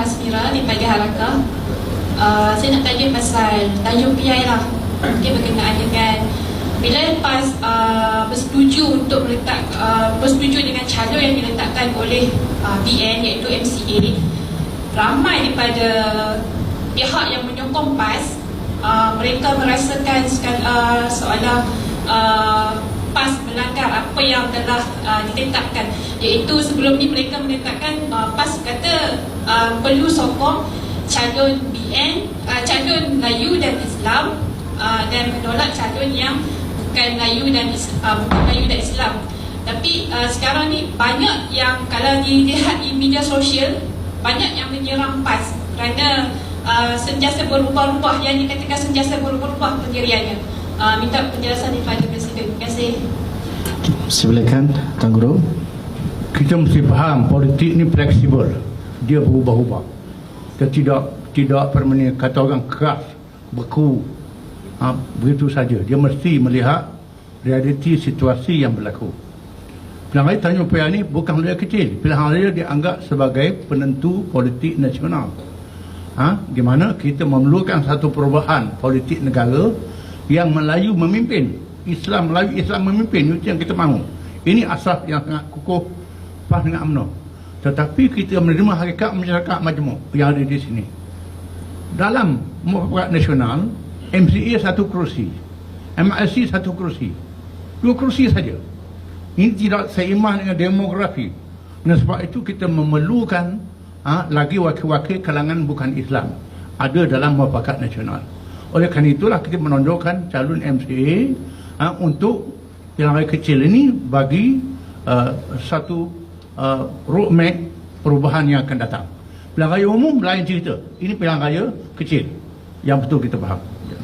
Hasmira daripada Harakah. Uh, saya nak tanya pasal tajuk PI lah. Mungkin berkenaan dengan bila lepas uh, bersetuju untuk meletak uh, bersetuju dengan calon yang diletakkan oleh uh, BN iaitu MCA ramai daripada pihak yang menyokong PAS uh, mereka merasakan sekal- uh, seolah uh, PAS melanggar apa yang telah uh, ditetapkan iaitu sebelum ni mereka menetapkan uh, PAS kata uh, perlu sokong calon BN uh, calon Melayu dan Islam uh, dan menolak calon yang bukan Melayu dan Is- uh, bukan Melayu dan Islam tapi uh, sekarang ni banyak yang kalau dilihat di media sosial banyak yang menyerang PAS kerana uh, sentiasa berubah-ubah yang dikatakan sentiasa berubah-ubah pendiriannya. Uh, minta penjelasan daripada Presiden. Terima kasih. Silakan Tuan Guru. kita mesti faham politik ni fleksibel dia berubah-ubah. Dia tidak tidak permanen kata orang keras beku. Ha, begitu saja. Dia mesti melihat realiti situasi yang berlaku. Pilihan raya Tanjung Paya ni bukan raya kecil. Pilihan raya dianggap sebagai penentu politik nasional. Ha, di mana kita memerlukan satu perubahan politik negara yang Melayu memimpin. Islam Melayu Islam memimpin. Itu yang kita mahu. Ini asas yang sangat kukuh pas dengan UMNO tetapi kita menerima hakikat masyarakat majmuk yang ada di sini. Dalam mufakat nasional MCA satu kerusi MRC satu kerusi dua kerusi saja. Ini tidak seimbang dengan demografi. Dan sebab itu kita memerlukan ha, lagi wakil-wakil kalangan bukan Islam ada dalam mufakat nasional. Oleh kerana itulah kita menonjolkan calon MCA ha, untuk yang kecil ini bagi uh, satu uh, roadmap perubahan yang akan datang. Pilihan raya umum lain cerita. Ini pilihan raya kecil yang betul kita faham. Ya.